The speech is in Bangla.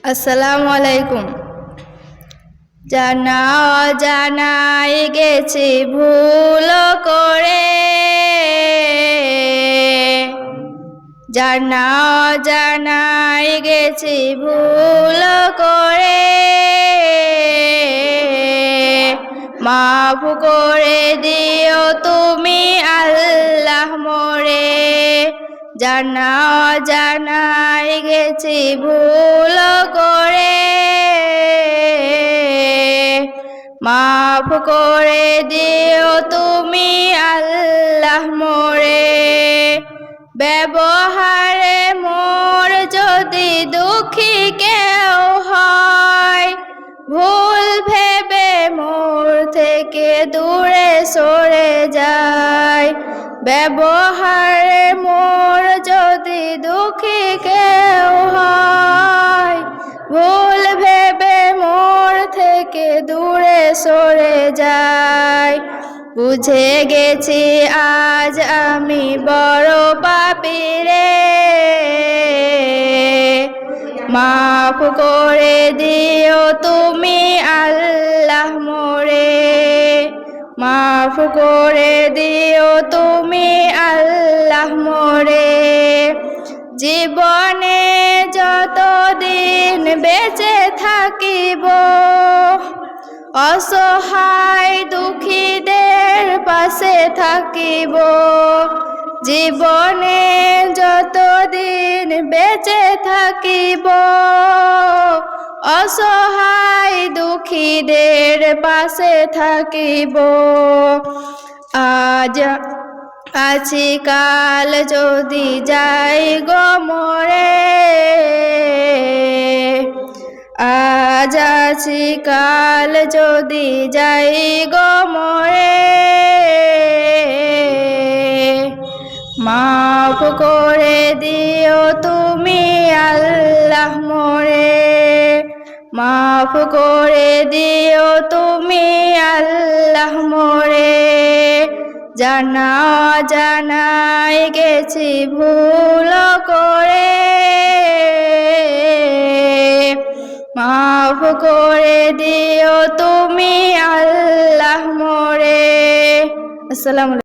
আসসালামু আলাইকুম। জানা জানাই গেছি ভুল করে। জানা জানাই গেছি ভুল করে। মাফ করে দিও তুমি আল্লাহ মোরে। জানা জানাই গেছি ভুল মাফ করে দিও তুমি আল্লাহ মোরে। ব্যবহারে মোর যদি দুঃখী কেউ হয়, ভুল ভেবে মোর থেকে দূরে সরে যায়। ব্যবহারে মোর যদি দুঃখী কেউ দূরে সরে যায় বুঝে গেছি, আজ আমি বড় পাপি রে। মাফ করে দিও তুমি আল্লাহ মোরে। মাফ করে দিও তুমি আল্লাহ মোরে। জীবনে যতদিন বেঁচে থাকিব অসহায় দুঃখীদের পাশে থাকিব। জীবনে যতদিন বেঁচে থাকিব, অসহায় দুঃখীদের পাশে থাকিব। আজ আছি কাল যদি যাই গো মরে আজ আছি কাল যদি যাই গো মরে। মাফ করে দিও তুমি আল্লাহ মোরে। মাফ করে দিও তুমি আল্লাহ মোরে। জানা জানাই গেছি ভুল করে। মাফ করে দিও তুমি আল্লাহ মোরে। আসসালামু